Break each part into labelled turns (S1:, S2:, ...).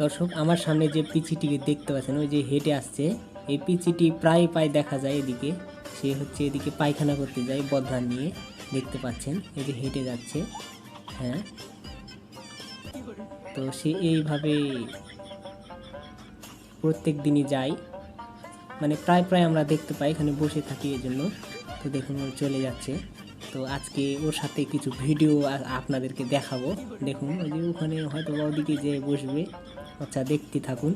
S1: দর্শক, আমার সামনে যে পিচিটিকে দেখতে পাচ্ছেন, ওই যে হেঁটে আসছে, এই পিচিটি প্রায় প্রায় দেখা যায় এদিকে। সে হচ্ছে এদিকে পায়খানা করতে যায় বদনা নিয়ে দেখতে পাচ্ছেন, এই যে হেঁটে যাচ্ছে হ্যাঁ। তো সে এইভাবে প্রত্যেক দিনই যায়। মানে প্রায় প্রায় আমরা দেখতে পাই, এখানে বসে থাকি এই জন্য তো দেখুন চলে যাচ্ছে। তো আজকে ওর সাথে কিছু ভিডিও আপনাদেরকে দেখাবো। দেখুন ওই যে ওখানে হয়তো ওদিকে যে বসবে। আচ্ছা দেখতে থাকুন।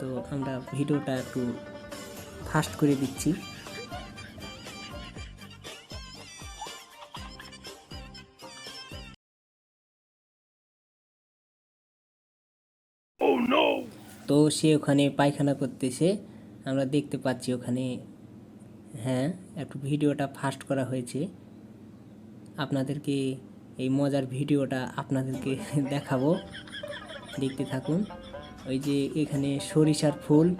S1: তো আমরা ভিডিওটা একটু ফাস্ট করে দিচ্ছি। তো সে ওখানে পায়খানা করতেছে। আমরা দেখতে পাচ্ছি ওখানে হ্যাঁ একটু ভিডিওটা ফাস্ট করা হয়েছে। আপনাদেরকে এই মজার ভিডিওটা আপনাদেরকে দেখাবো। দেখতে থাকুন। ওই যে এখানে সরিষার ফুল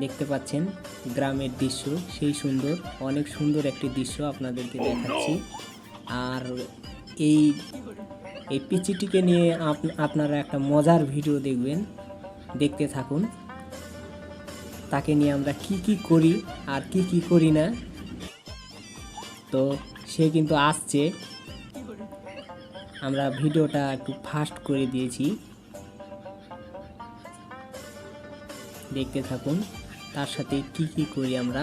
S1: দেখতে পাচ্ছেন, গ্রামের দৃশ্য, সেই সুন্দর, অনেক সুন্দর একটি দৃশ্য আপনাদেরকে দেখাচ্ছি। আর এই এই পিচিটিকে নিয়ে আপ- আপনারা একটা মজার ভিডিও দেখবেন। দেখতে থাকুন। তাকে নিয়ে আমরা কি কি করি আর কি কি করি না। তো সে কিন্তু আসছে। আমরা ভিডিওটা একটু ফাস্ট করে দিয়েছি। দেখতে থাকুন তার সাথে কি কি করি আমরা।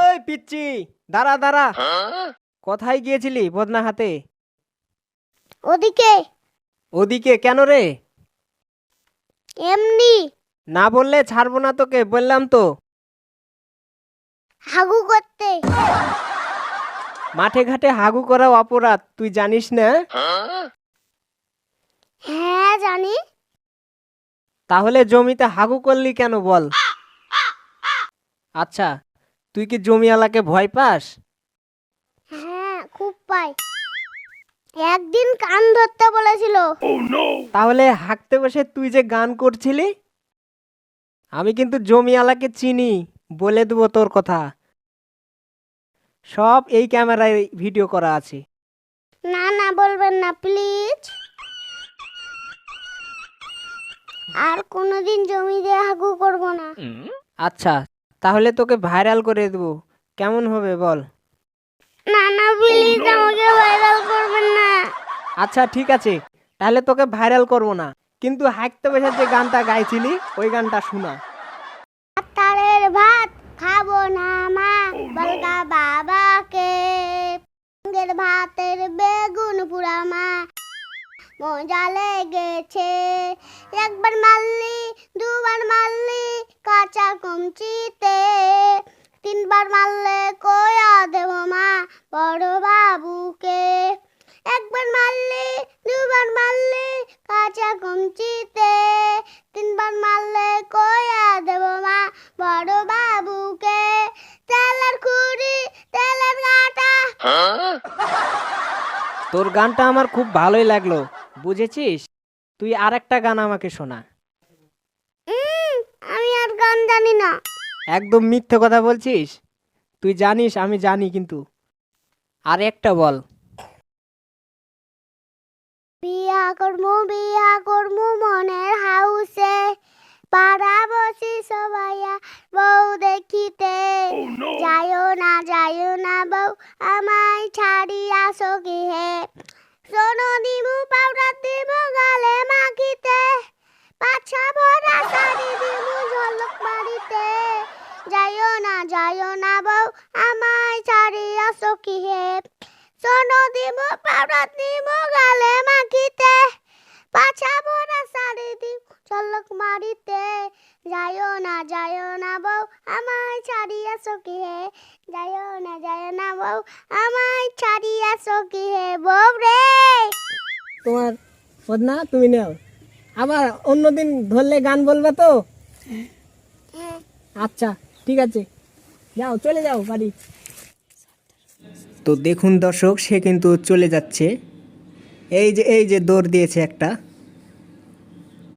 S2: ওই পিচ্ছি দাঁড়া দাঁড়া। কোথায় গিয়েছিলি বদনা হাতে?
S3: ওদিকে।
S2: ওদিকে কেন রে?
S3: এমনি।
S2: না বললে ছাড়বো না তোকে বললাম তো।
S3: হাগু করতে।
S2: মাঠে ঘাটে হাগু করা অপরাধ তুই জানিস না?
S3: হ্যাঁ জানি।
S2: তাহলে জমিতে হাগু করলি কেন বল? আচ্ছা তুই কি জমিওয়ালাকে ভয় পাস?
S3: হ্যাঁ খুব পাই। একদিন কান ধরতে বলেছিল।
S2: তাহলে হাঁকতে বসে তুই যে গান করছিলি? আমি কিন্তু জমিওয়ালাকে চিনি বলে দেবো তোর কথা। সব এই ক্যামেরায় ভিডিও করা আছে।
S3: না না বলবেন না প্লিজ। আর কোনোদিন জমি দিয়ে হাগু করব না।
S2: আচ্ছা তাহলে তোকে ভাইরাল করে দেবো। কেমন হবে বল।
S3: না না প্লিজ আমাকে ভাইরাল করবেন না।
S2: আচ্ছা ঠিক আছে তাহলে তোকে ভাইরাল করব না। কিন্তু হাঁকতে বসে যে গানটা গাইছিলি ওই গানটা শোনা।
S3: ভাত খাব না মা। বলকা বাবাকে সঙ্গের ভাতের বেগুন পুরা মা মজা লেগেছে। একবার মারলি দুবার মারলি কাঁচা কমচিতে।
S2: তোর গানটা আমার খুব ভালোই লাগল বুঝেছিস? তুই আর একটা গান আমাকে শোনা।
S3: আমি আর গান জানি না।
S2: একদম মিথ্যে কথা বলছিস? তুই জানিস আমি জানি কিন্তু। আর একটা বল।
S3: বিয়া করমু বিয়া করমু মনের হাউসে পাড়া বসি সবাইয়া বউ দেখিতে। যাইও না যাইও না বউ আমায় ছাড়ি আসো কি হে। সোনো দিমু পাউডার দিমু গালে মাখিতে। পাছা ভরা শাড়ি দিমু ঝলক মারিতে। যাইও না যাইও না বউ, আমায় ছাড়ি আসো কি হে। সোনো দিমু পাউডার দিমু গালে মাখিতে। পাছা ভরা শাড়ি ঝলক মারিতে যাইও না যাইও না বউ আমায় ছাড়িয়া সখী হে যাইও না যাইও না বউ আমায় ছাড়িয়া সখী হে বউ রে?
S2: তোমার বদনা তুমি নাও। আবার অন্যদিন ধরলে গান বলবে তো? আচ্ছা ঠিক আছে। যাও চলে যাও বাড়ি।
S1: তো দেখুন দর্শক সে কিন্তু চলে যাচ্ছে। এই যে এই যে দৌড় দিয়েছে একটা।